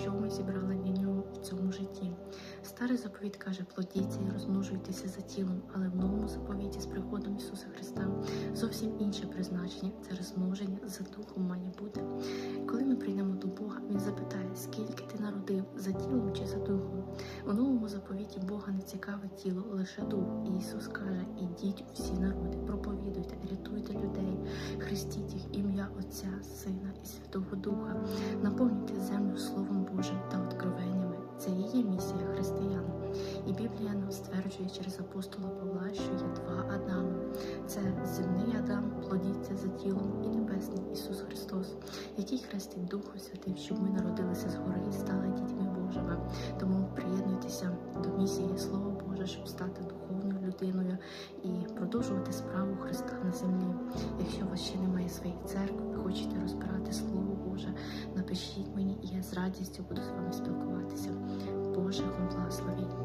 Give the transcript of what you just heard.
що ми зібрали для нього в цьому житті. Старий заповідь каже, плодіться і розмножуйтеся за тілом, але в новому заповіті з приходом Ісуса Христа зовсім інше призначення це розмноження за духом має бути. Коли ми прийдемо до Бога, Він запитає, скільки ти народив за тілом чи за духом. У новому заповіті Бога не цікаве тіло, лише дух. І Ісус каже: Ідіть всі народи, проповідуйте, рятуйте людей, хрестіть їх ім'я Отця, Сина і Святого Духа, наповнюйте землю Словом і християн. І Біблія нам стверджує через апостола Павла, що є два Адами. Це земний Адам, плодіться за тілом, і небесний Ісус Христос, який хрестить Духом Святим, щоб ми народилися згори і стали дітьми Божими. Тому приєднуйтеся до місії Слова Боже, щоб стати духовною людиною і продовжувати справу Христа на землі. Якщо у вас ще немає своєї церкви, хочете розбирати радістю буду з вами спілкуватися. Боже, вам благословінь.